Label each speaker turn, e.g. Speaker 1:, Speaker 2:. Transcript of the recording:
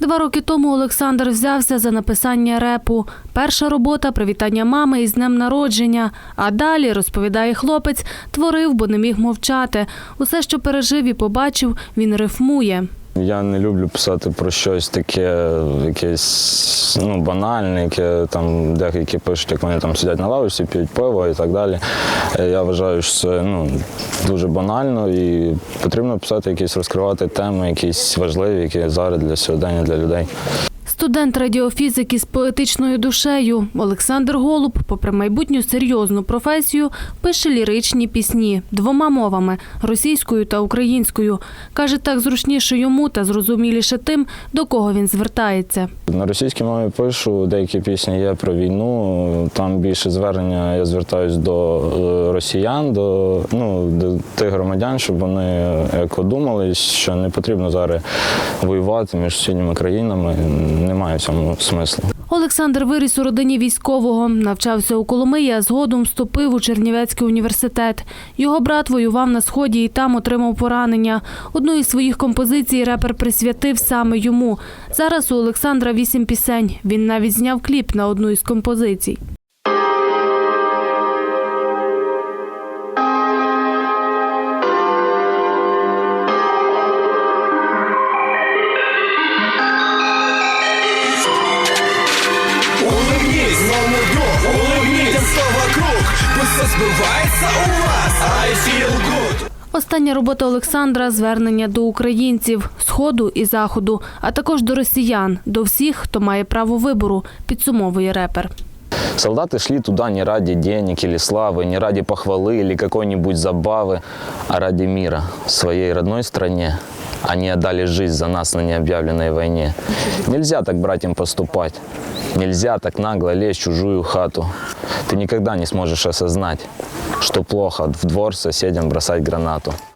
Speaker 1: Два роки тому Олександр взявся за написання репу. Перша робота привітання мами із днем народження. А далі, розповідає хлопець, творив, бо не міг мовчати. Усе, що пережив і побачив, він рифмує.
Speaker 2: Я не люблю писати про щось таке, якесь ну, банальне, яке там деякі пишуть, як вони там сидять на лавочці, п'ють пиво і так далі. Е, Я вважаю, що це ну, дуже банально і потрібно писати якісь розкривати теми, якісь важливі, які зараз для сьогодення, для людей.
Speaker 1: Студент радіофізики з поетичною душею Олександр Голуб, попри майбутню серйозну професію, пише ліричні пісні двома мовами російською та українською. Каже, так зручніше йому та зрозуміліше тим, до кого він звертається.
Speaker 2: На російській мові пишу, деякі пісні є про війну. Там більше звернення я звертаюсь до е, росіян, до, ну, до тих громадян, щоб вони екодумались, що не потрібно зараз воювати між сусідніми країнами. Немає в цьому смислу.
Speaker 1: Олександр виріс у родині військового, навчався у Коломиї, а згодом вступив у Чернівецький університет. Його брат воював на сході і там отримав поранення. Одну із своїх композицій репер присвятив саме йому. Зараз у Олександра вісім пісень. Він навіть зняв кліп на одну із композицій.
Speaker 3: Пусть все сбывается у вас, I feel good
Speaker 1: Остання робота Олександра звернення до українців сходу і заходу, а також до росіян, до всіх, хто має право вибору, підсумовує репер.
Speaker 2: Солдаты шли туда не ради денег или славы, не ради похвалы или какой-нибудь забавы, а ради мира в своей родной стране. Они отдали жизнь за нас на необъявленной войне. Нельзя так братьям поступать. Нельзя так нагло лезть в чужую хату. Ты никогда не сможешь осознать, что плохо в двор соседям бросать гранату.